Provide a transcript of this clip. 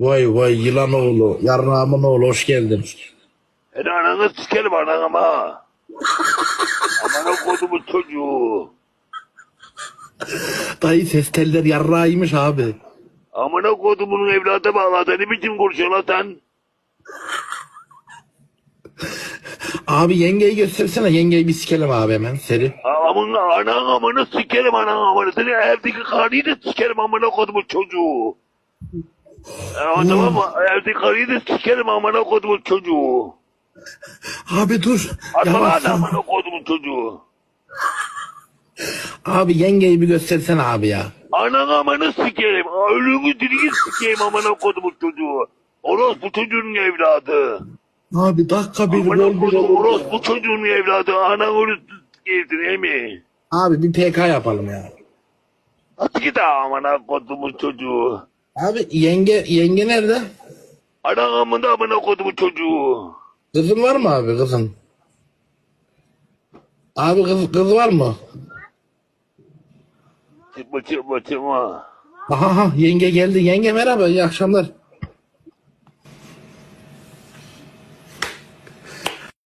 Vay vay yılan oğlu, yarrağımın oğlu hoş geldin. Seni ananı sikerim anan ama. Amına kodumun çocuğu. Dayı ses teller yarrağıymış abi. Amına kodumun evladı bağladı. Ne biçim konuşuyorsun lan sen? Abi yengeyi göstersene yengeyi bir sikelim abi hemen seri. Amın anan amını sikerim anan amını. Seni evdeki karıyı da sikerim amına kodumun çocuğu. O zaman mı? Evdeki karıyı da sikerim amına kodumun çocuğu. Abi dur. Atma lan lan. amına kodumun çocuğu. Abi yengeyi bir göstersene abi ya. Anan amanı sikerim. Ölümü dirigi sikeyim amına kodumun çocuğu. Orospu çocuğun evladı. Abi dakika bir Amına gol bir kodum olur. orospu çocuğun evladı. Anan ölü sikeyim değil mi? Abi bir PK yapalım ya. Hadi git amına kodumun çocuğu. Abi yenge yenge nerede? Anan amına amına kodumun çocuğu. Kızın var mı abi kızın? Abi kız, kız var mı? Çıkma çıkma çıkma. Aha aha, yenge geldi. Yenge merhaba iyi akşamlar.